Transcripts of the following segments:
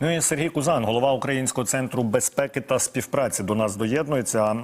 Ну і Сергій Кузан, голова Українського центру безпеки та співпраці, до нас доєднується.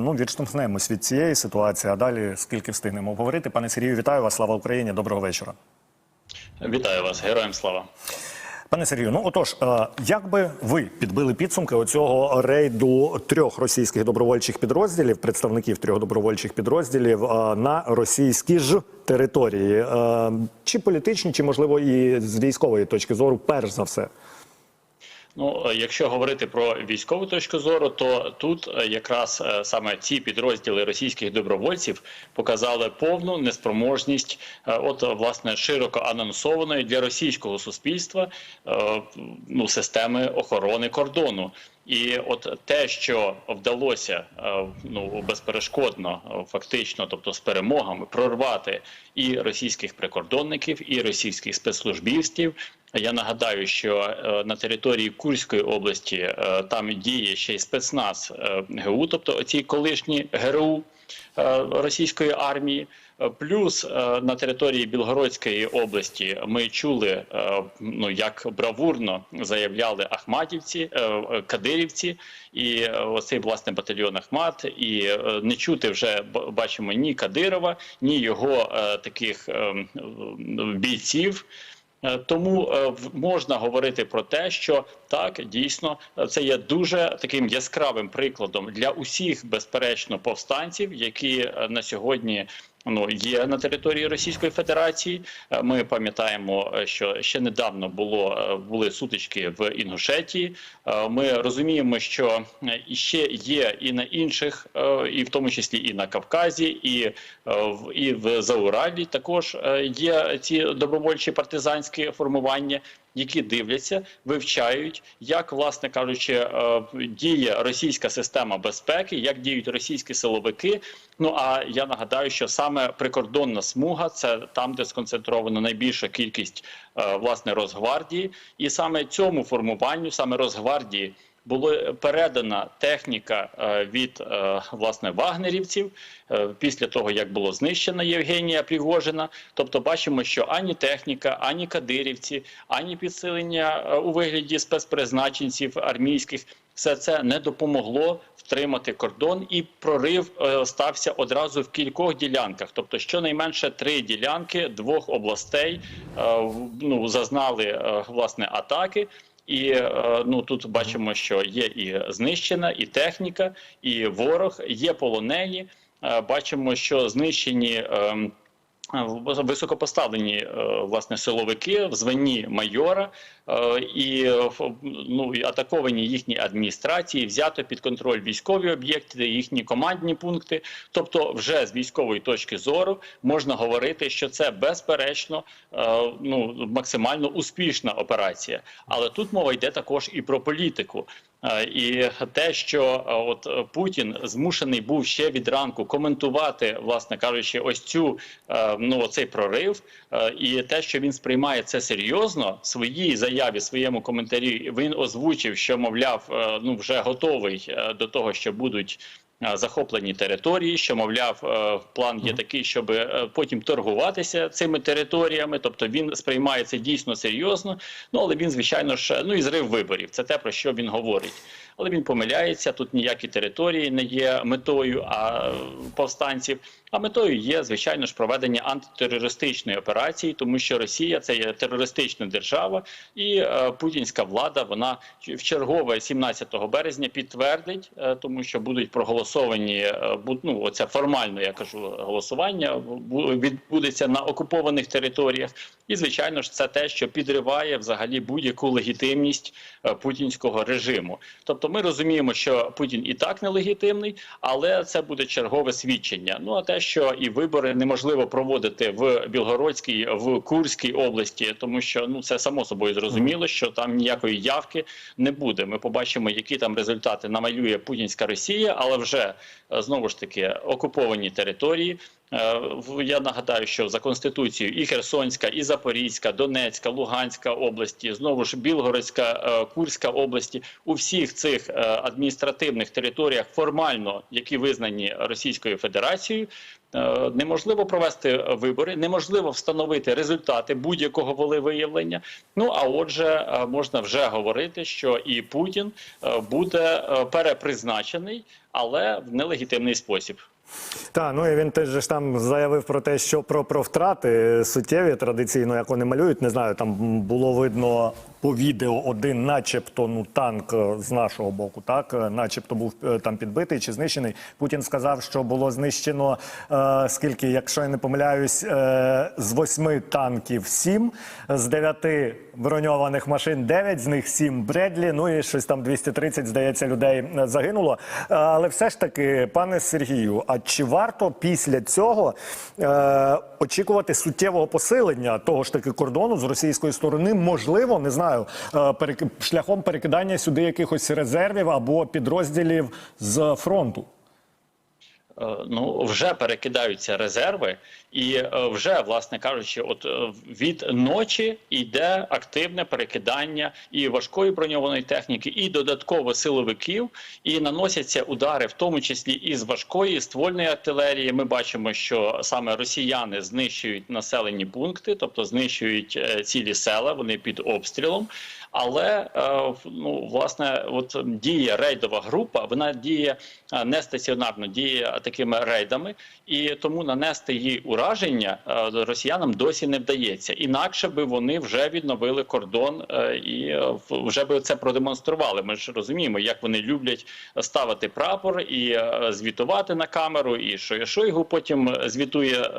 Ну, відштовхнемось від цієї ситуації. А далі скільки встигнемо говорити. Пане Сергію, вітаю вас. Слава Україні! Доброго вечора. Вітаю вас, героям слава. Пане Сергію, ну отож, як би ви підбили підсумки оцього рейду трьох російських добровольчих підрозділів, представників трьох добровольчих підрозділів на російські ж території, чи політичні, чи можливо і з військової точки зору, перш за все? Ну, е, якщо говорити про військову точку зору, то тут е, якраз е, саме ці підрозділи російських добровольців показали повну неспроможність, от власне широко анонсованої для російського суспільства ну, системи охорони кордону. І от те, що вдалося е, ну безперешкодно, е, фактично, тобто з перемогами, прорвати і російських прикордонників, і російських спецслужбівців. Я нагадаю, що е, на території Курської області там діє ще й спецназ ГУ, тобто ці колишні ГРУ російської армії. Е, Плюс е, на території Білгородської області ми чули, е, ну як бравурно заявляли Ахматівці, Кадирівці, і оцей власне батальйон Ахмат. І не чути вже бачимо ні Кадирова, ні його таких бійців. Тому можна говорити про те, що так дійсно це є дуже таким яскравим прикладом для усіх, безперечно, повстанців, які на сьогодні. Ну, є на території Російської Федерації. Е, Ми пам'ятаємо, е, що ще недавно було е, були сутички в Інгушетії. Ми розуміємо, що ще є і на інших, і в тому числі і на Кавказі, і в і в Зауралі також є ці добровольчі партизанські формування. Які дивляться, вивчають, як, власне кажучи, е, діє російська система безпеки, як діють російські силовики. Ну а я нагадаю, що саме прикордонна смуга це там, де сконцентрована найбільша кількість е, власне Росгвардії, і саме цьому формуванню, саме Росгвардії, була передана техніка е, від е, власне вагнерівців е, після того, як було знищено Євгенія Пригожина. Тобто, бачимо, що ані техніка, ані кадирівці, ані підсилення у вигляді спецпризначенців армійських. Все це не допомогло втримати кордон, і прорив стався одразу в кількох ділянках. Тобто, щонайменше три ділянки двох областей е, ну, зазнали власне атаки. І е, ну тут бачимо, що є і знищена, і техніка, і ворог, є полонені. Е, Бачимо, що знищені. Високопоставлені е, власне силовики в званні майора е, і ну атаковані їхні адміністрації, взято під контроль військові об'єкти, їхні командні пункти. Тобто, вже з військової точки зору можна говорити, що це безперечно е, ну максимально успішна операція. Але тут мова йде також і про політику. Е, І те, що е, от е, Путін змушений був ще від ранку коментувати, власне кажучи, ось цю ну цей прорив, і те, що він сприймає це серйозно, в своїй заяві, своєму коментарі він озвучив, що мовляв, ну вже готовий до того, що будуть. Е, Захоплені території, що мовляв, е, план є такий, щоб е, потім торгуватися цими територіями. Тобто він сприймає це дійсно серйозно. Ну але він, звичайно ж, ну і зрив виборів. Це те про що він говорить. Але він помиляється. Тут ніякі території не є метою а повстанців. А метою є звичайно ж проведення антитерористичної операції, тому що Росія це є терористична держава, і е, путінська влада вона в чергове 17 березня підтвердить, е, тому що будуть проголосовані е, ну, оце формально, я кажу, голосування бу- відбудеться на окупованих територіях. І звичайно ж, це те, що підриває взагалі будь-яку легітимність е, путінського режиму. Тобто, ми розуміємо, що Путін і так нелегітимний, але це буде чергове свідчення. Ну а те, що і вибори неможливо проводити в Білгородській, в Курській області, тому що ну це само собою зрозуміло, що там ніякої явки не буде. Ми побачимо, які там результати намалює путінська Росія, але вже е, знову ж таки окуповані території. Е, Я нагадаю, що за конституцією і Херсонська, і Запорізька, Донецька, Луганська області, знову ж Білгородська, е, Курська області у всіх цих е, адміністративних територіях формально, які визнані Російською Федерацією. Неможливо провести вибори, неможливо встановити результати будь-якого волевиявлення. Ну а отже, можна вже говорити, що і Путін буде перепризначений, але в нелегітимний спосіб. Так, ну і він теж ж там заявив про те, що про, про втрати суттєві традиційно, як вони малюють. Не знаю, там було видно по відео один, начебто, ну танк е, з нашого боку, так, е, начебто був е, там підбитий чи знищений. Путін сказав, що було знищено е, скільки, якщо я не помиляюсь, е, з восьми танків сім, з дев'яти броньованих машин дев'ять, з них сім Бредлі. Ну і щось там 230, здається, людей загинуло. Але все ж таки, пане Сергію, а чи варто після цього е, очікувати суттєвого посилення того ж таки кордону з російської сторони? Можливо, не знаю, е, перек- шляхом перекидання сюди якихось резервів або підрозділів з фронту? Е, Ну вже перекидаються резерви, і е, вже, власне кажучи, от е, від ночі йде активне перекидання і важкої броньованої техніки, і додатково силовиків, і наносяться удари, в тому числі і з важкої і ствольної артилерії. Ми бачимо, що саме росіяни знищують населені пункти, тобто знищують е, цілі села, вони під обстрілом. Але ну власне, от діє рейдова група, вона діє не стаціонарно, діє такими рейдами, і тому нанести їй ураження е, росіянам досі не вдається. Інакше би вони вже відновили кордон е, і е, вже би це продемонстрували. Ми ж розуміємо, як вони люблять ставити прапор і звітувати на камеру, і що я Шойгу потім звітує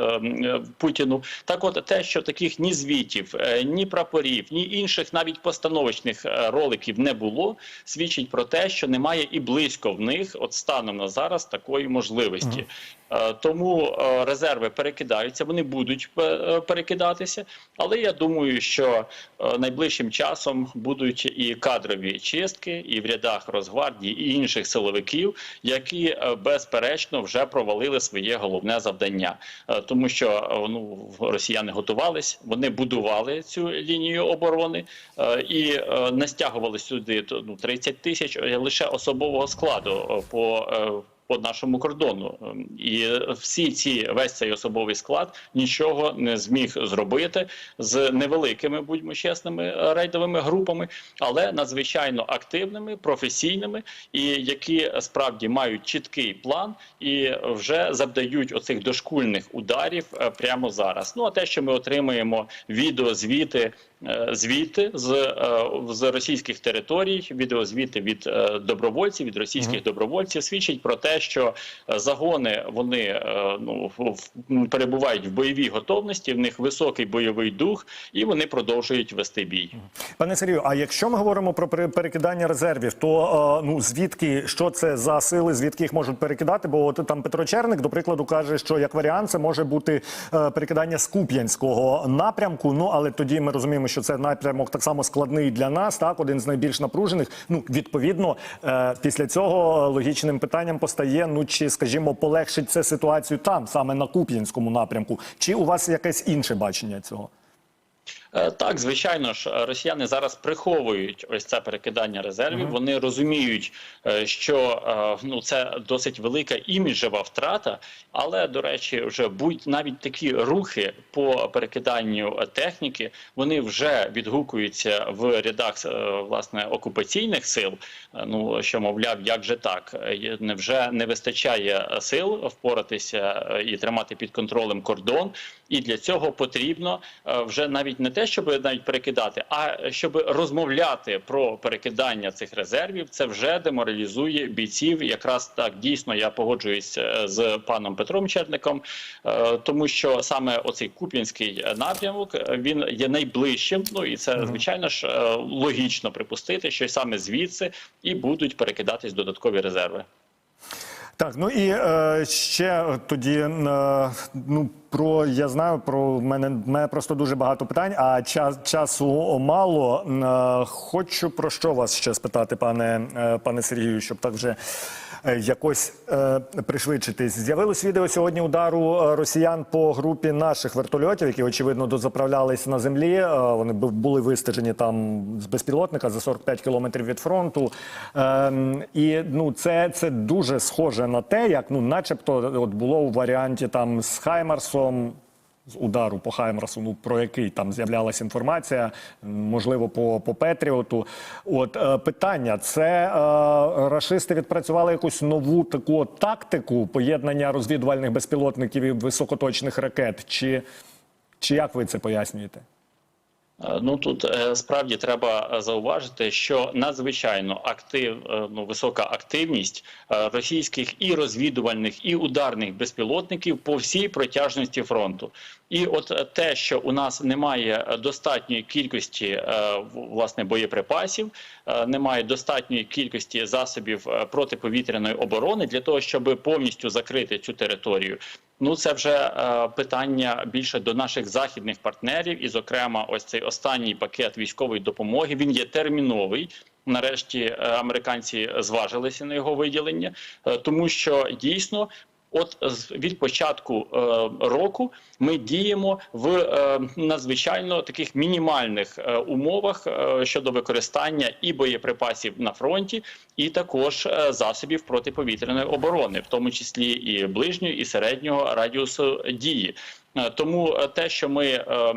Путіну. Так, от те, що таких ні звітів, ні прапорів, ні інших навіть постановочних роликів не було, свідчить про те, що немає і близько в них, от станом на зараз, такої можливості. Е, Тому е, резерви перекидаються, вони будуть е, перекидатися. Але я думаю, що найближчим часом будуть і кадрові чистки, і в рядах Росгвардії, і інших силовиків, які безперечно вже провалили своє головне завдання, тому що ну росіяни готувались, вони будували цю лінію оборони і е, не стягували сюди ну 30 тисяч лише особового складу по. По нашому кордону Ем, і всі ці весь цей особовий склад нічого не зміг зробити з невеликими, будьмо чесними, рейдовими групами, але надзвичайно активними, професійними, і які справді мають чіткий план і вже завдають оцих дошкульних ударів е, прямо зараз. Ну а те, що ми отримуємо відеозвіти звіти з, е, з російських територій, відеозвіти від е, добровольців, від російських добровольців, свідчить про те, що е, загони вони е, ну в- в- перебувають в бойовій готовності, в них високий бойовий дух, і вони продовжують вести бій. Пане Сергію, а якщо ми говоримо про пере- перекидання резервів, то е, ну звідки що це за сили, звідки їх можуть перекидати? Бо от там Петро Черник, до прикладу, каже, що як варіант це може бути е, перекидання з Куп'янського напрямку. Ну але тоді ми розуміємо, що це напрямок так само складний для нас, так один з найбільш напружених. Ну відповідно, е, після цього логічним питанням постає: ну чи, скажімо, полегшить це ситуацію там, саме на Куп'янському напрямку, чи у вас якесь інше бачення цього? Е, Так, звичайно ж, е, росіяни зараз приховують ось це перекидання резервів. Вони розуміють, е, що ну це досить велика іміджева втрата. Але до речі, вже будь навіть такі рухи по перекиданню техніки вони вже відгукуються в рядах власне окупаційних сил. Ну що мовляв, як же так? Невже не вистачає сил впоратися і тримати під контролем кордон? І для цього потрібно вже навіть не те, щоб навіть перекидати, а щоб розмовляти про перекидання цих резервів. Це вже деморалізує бійців. Якраз так дійсно я погоджуюсь е, з паном Петром Черником, е, тому що саме оцей куп'янський напрямок е, він є найближчим. Ну і це звичайно ж логічно припустити, що саме звідси і будуть перекидатись додаткові резерви. Так, ну і е, ще тоді е, ну про я знаю про мене мене просто дуже багато питань, а час часу мало. Е, хочу про що вас ще спитати, пане е, пане Сергію, щоб так вже якось е, пришвидшитись. З'явилось відео сьогодні удару е, росіян по групі наших вертольотів, які очевидно дозаправлялись на землі. Е, вони бу- були вистежені там з безпілотника за 45 кілометрів від фронту. Е, і ну це, це дуже схоже на те, як ну, начебто, от було у варіанті там з Хаймарсом. З удару по Хаймарсу, ну про який там з'являлася інформація, можливо, по, по Петріоту. От е, питання: це е, рашисти відпрацювали якусь нову таку тактику поєднання розвідувальних безпілотників і високоточних ракет, чи, чи як ви це пояснюєте? Е, Ну тут е, справді треба е, зауважити, що надзвичайно актив, ну висока активність російських і розвідувальних, і ударних безпілотників по всій протяжності фронту. І от те, що у нас немає достатньої кількості власне боєприпасів, немає достатньої кількості засобів протиповітряної оборони для того, щоб повністю закрити цю територію. Ну, це вже е, питання більше до наших західних партнерів, і, зокрема, ось цей останній пакет військової допомоги. Він є терміновий. Нарешті е, американці зважилися на його виділення, е, тому що дійсно. От від початку е, року ми діємо в е, надзвичайно таких мінімальних е, умовах е, щодо використання і боєприпасів на фронті, і також е, засобів протиповітряної оборони, в тому числі і ближньої, і середнього радіусу дії. Е, Тому е, те, що ми е,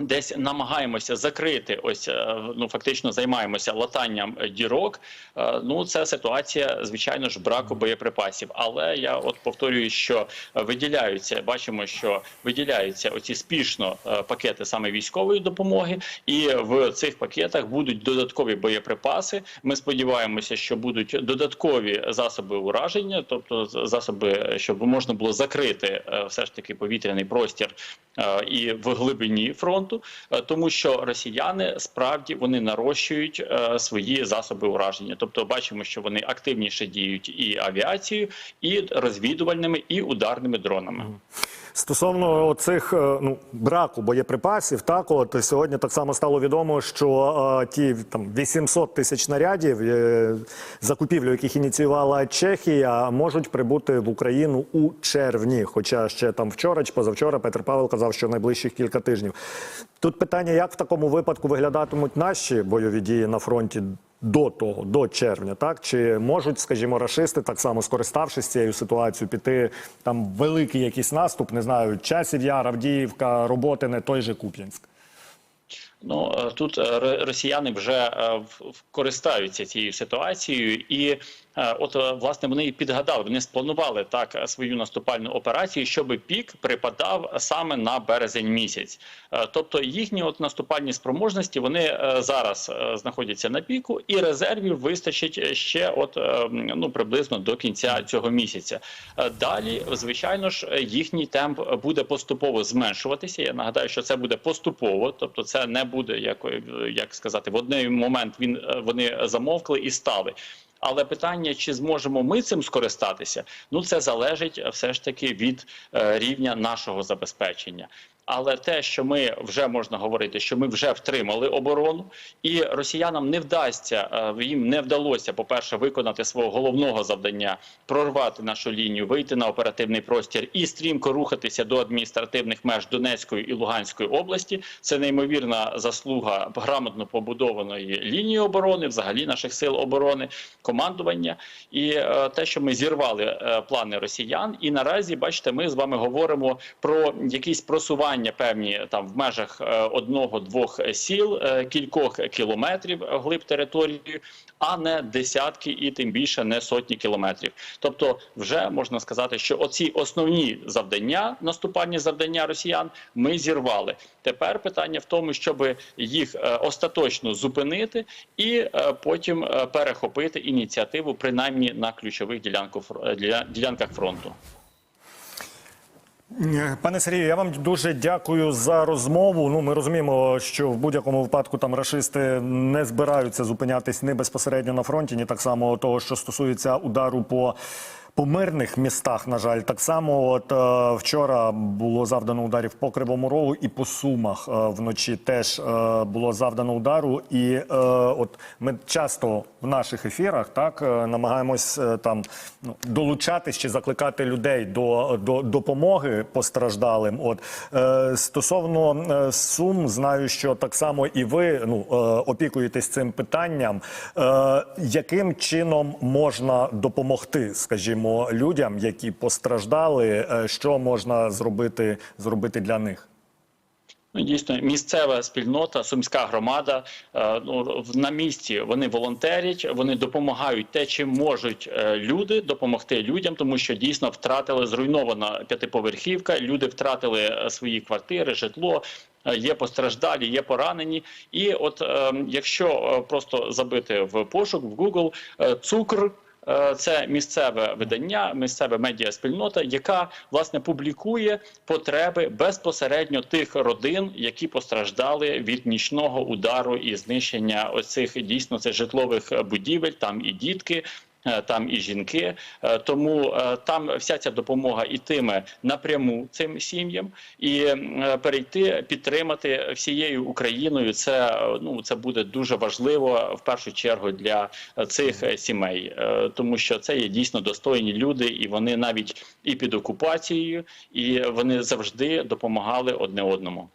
Десь намагаємося закрити, ось е, ну фактично займаємося латанням дірок. Е, Ну це ситуація, звичайно ж, браку боєприпасів. Але я от повторюю, що виділяються, бачимо, що виділяються оці спішно е, пакети саме військової допомоги, і в цих пакетах будуть додаткові боєприпаси. Ми сподіваємося, що будуть додаткові засоби ураження, тобто засоби, щоб можна було закрити все ж таки повітряний простір і в глибині фронту, е, тому що росіяни справді вони нарощують е, свої засоби ураження. Тобто, бачимо, що вони активніше діють і авіацією, і розвідувальними, і ударними дронами. Стосовно цих ну браку боєприпасів, так от сьогодні так само стало відомо, що е, ті там 800 тисяч снарядів, е, закупівлю яких ініціювала Чехія, можуть прибути в Україну у червні. Хоча ще там вчора чи позавчора Петр Павел казав, що найближчих кілька тижнів. Тут питання, як в такому випадку виглядатимуть наші бойові дії на фронті до того, до червня, так чи можуть, скажімо, рашисти так само скориставшись цією ситуацією, піти там великий якийсь наступ, не знаю, часів Равдіївка, Авдіївка, Роботине, той же Куп'янськ. Ну е, тут е, ро- росіяни вже е, користаються цією ситуацією, і от власне вони і підгадали, вони спланували так свою наступальну операцію, щоб пік припадав саме на березень місяць. Тобто їхні от наступальні спроможності вони зараз знаходяться на піку, і резервів вистачить ще от ну приблизно до кінця цього місяця. Далі, звичайно ж, їхній темп буде поступово зменшуватися. Я нагадаю, що це буде поступово, тобто це не буде як, е, як сказати, в один момент він е, вони замовкли і стали. Але питання, чи зможемо ми цим скористатися, ну це залежить е, все ж таки від рівня нашого забезпечення. Але те, що ми вже можна говорити, що ми вже втримали оборону, і росіянам не вдасться е, їм не вдалося, по перше, виконати свого головного завдання прорвати нашу лінію, вийти на оперативний простір і стрімко рухатися до адміністративних меж Донецької і Луганської області. Це неймовірна заслуга грамотно побудованої лінії оборони, взагалі наших сил оборони, командування, і е, те, що ми зірвали е, плани росіян, і наразі, бачите, ми з вами говоримо про якісь просування певні там в межах е, одного-двох сіл, е, кількох кілометрів глиб території, а не десятки і тим більше не сотні кілометрів. Тобто, вже можна сказати, що оці основні завдання, наступальні завдання росіян, ми зірвали. Тепер питання в тому, щоб їх е, остаточно зупинити і потім перехопити ініціативу, принаймні на ключових ділянках фронту. Пане Сергію, я вам дуже дякую за розмову. Ну, ми розуміємо, що в будь-якому випадку там рашисти не збираються зупинятись ні безпосередньо на фронті, ні так само того, що стосується удару по. По мирних містах, на жаль, так само. От е, вчора було завдано ударів по Кривому Рогу і по Сумах е, вночі теж е, було завдано удару. І е, от ми часто в наших ефірах так е, намагаємось е, там ну, долучатись чи закликати людей до, до допомоги постраждалим. От е, стосовно е, сум, знаю, що так само і ви ну е, опікуєтесь цим питанням. Е, яким чином можна допомогти, скажімо, людям, які постраждали, е, що можна зробити, зробити для них? Ну, дійсно, місцева спільнота, сумська громада е, ну, на місці вони волонтерять, вони допомагають те, чим можуть е, люди допомогти людям, тому що дійсно втратили зруйнована п'ятиповерхівка. Люди втратили свої квартири, житло. Є постраждалі, є поранені, і от е, якщо просто забити в пошук в Google цукр. Е, Це місцеве видання, місцева медіаспільнота, яка власне публікує потреби безпосередньо тих родин, які постраждали від нічного удару і знищення оцих дійсно це житлових будівель. Там і дітки. Е, Там і жінки, Е, тому е, там вся ця допомога ітиме напряму цим сім'ям, і перейти підтримати всією Україною. Це ну це буде дуже важливо в першу чергу для цих сімей, тому що це є дійсно достойні люди, і вони навіть і під окупацією, і вони завжди допомагали одне одному.